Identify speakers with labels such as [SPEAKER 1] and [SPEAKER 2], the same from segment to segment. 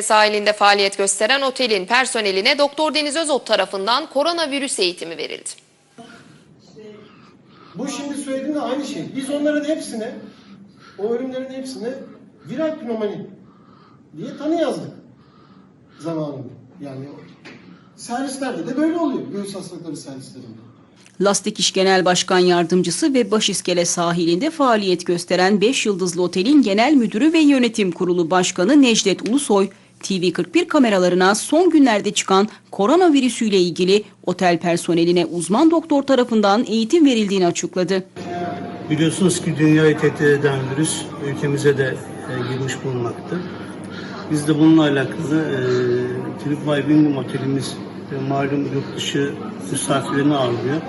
[SPEAKER 1] sahilinde faaliyet gösteren otelin personeline Doktor Deniz Özot tarafından koronavirüs eğitimi verildi.
[SPEAKER 2] Bu şimdi söylediğim de aynı şey. Biz onların hepsine, o ölümlerin hepsine viral pnömoni diye tanı yazdık zamanında. Yani servislerde de böyle oluyor. Göğüs hastalıkları servislerinde.
[SPEAKER 3] Lastik İş Genel Başkan Yardımcısı ve Başiskele sahilinde faaliyet gösteren 5 yıldızlı otelin genel müdürü ve yönetim kurulu başkanı Necdet Ulusoy, TV41 kameralarına son günlerde çıkan koronavirüsüyle ilgili otel personeline uzman doktor tarafından eğitim verildiğini açıkladı.
[SPEAKER 4] Biliyorsunuz ki dünyayı tehdit eden virüs ülkemize de e, girmiş bulunmakta. Biz de bununla alakalı e, Trip by Wingum otelimiz e, malum yurt dışı misafirlerini ağırlıyor.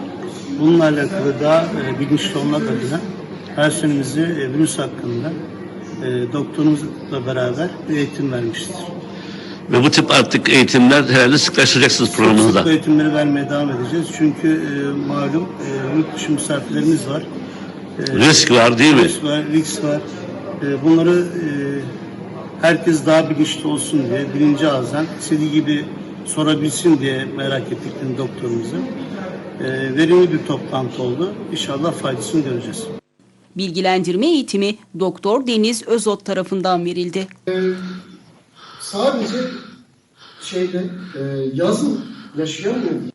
[SPEAKER 4] Bununla alakalı daha e, bilinçli olmak adına personelimize e, virüs hakkında e, doktorumuzla beraber eğitim vermiştir.
[SPEAKER 5] Ve bu tip artık eğitimler herhalde sıklaştıracaksınız programınızda.
[SPEAKER 4] Bu eğitimleri vermeye devam edeceğiz. Çünkü e, malum e, yurt dışı misafirlerimiz var. E,
[SPEAKER 5] Risk var değil mi?
[SPEAKER 4] Risk var, risk var. E, bunları e, herkes daha bilinçli olsun diye, bilinci azdan istediği gibi sorabilsin diye merak ettiklerini doktorumuza. E, verimli bir toplantı oldu. İnşallah faydasını göreceğiz.
[SPEAKER 3] Bilgilendirme eğitimi Doktor Deniz Özot tarafından verildi.
[SPEAKER 2] Sadece şeyde e, yazın yaşayamıyor